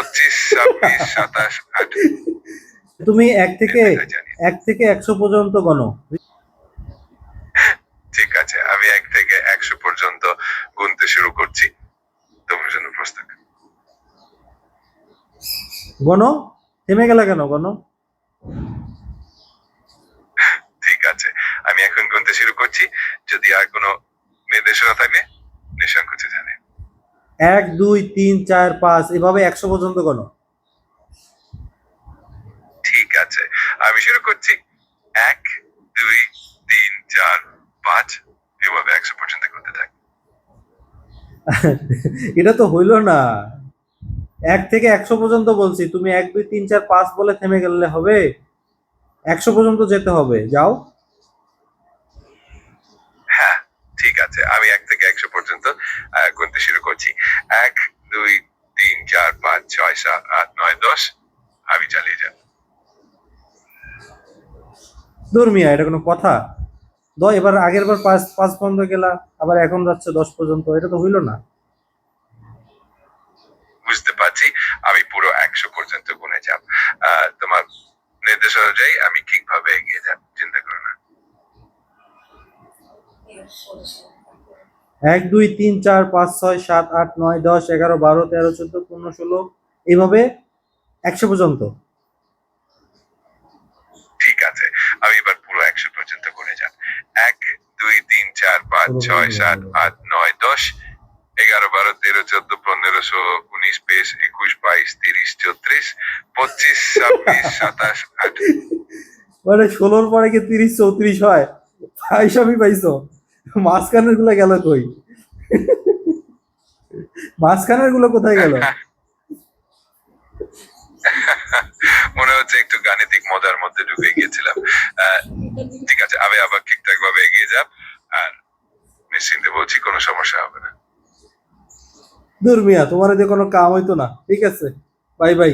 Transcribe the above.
পঁচিশ ছাব্বিশ সাতাশ আঠাশ তুমি এক থেকে এক থেকে একশো পর্যন্ত গণো। ঠিক আছে আমি এক থেকে একশো পর্যন্ত গুনতে শুরু করছি। তোমার জন্য প্রস্তুত। গণো? থেমে গেলে কেন গণো? ঠিক আছে আমি এখন গুনতে শুরু করছি। যদি আর কোনো নির্দেশনা থাকে এক দুই তিন চার পাঁচ এভাবে একশো পর্যন্ত গণো ঠিক আছে। আমি শুরু করছি। এক দুই তিন চার পাঁচ এভাবে একশো পর্যন্ত করতে থাক। এটা তো হইল না। এক থেকে একশো পর্যন্ত বলছি। তুমি এক দুই তিন চার পাঁচ বলে থেমে গেলে হবে। একশো পর্যন্ত যেতে হবে। যাও। হ্যাঁ ঠিক আছে। আমি এক থেকে একশো পর্যন্ত আহ, গুনতে শুরু করছি এক দুই তিন চার পাঁচ ছয় সাত আট নয় দশ আমি চালিয়ে যাব ধর্মিয়া এটা কোনো কথা? দ এবার আগের বার পাঁচ পাঁচ পর্যন্ত গেলা আবার এখন যাচ্ছে দশ পর্যন্ত এটা তো হইল না। বুঝতে পারছি আমি পুরো একশো পর্যন্ত গুনে যাব। তোমার নির্দেশ অনুযায়ী আমি ঠিকভাবে এগিয়ে যাব চিন্তা করো না। এক দুই তিন চার পাঁচ ছয় সাত আট নয় দশ এগারো বারো তেরো চোদ্দ পনেরো ষোলো এইভাবে একশো পর্যন্ত। ঠিক আছে আমি এবার পুরো একশো পর্যন্ত গুনে যাব এক দুই তিন চার পাঁচ ছয় সাত আট নয় দশ এগারো বারো তেরো চোদ্দ পনেরো ষোলো উনিশ বিশ একুশ বাইশ তিরিশ চৌত্রিশ পঁচিশ ছাব্বিশ সাতাশ মানে ষোলোর পরে কি তিরিশ চৌত্রিশ হয়? হিসাবই পাইছো। মাঝখানেরগুলো গেল কই? মাঝখানেরগুলো কোথায় গেল? গাণিতিক মজার মধ্যে ঢুকে গিয়েছিলাম। ঠিক আছে আমি আবার ঠিকঠাক ভাবে এগিয়ে যাব আর নিশ্চিন্তে বলছি কোনো সমস্যা হবে না। দুর্মিয়া মিয়া তোমার যে কোনো কাম হইতো না। ঠিক আছে, বাই বাই।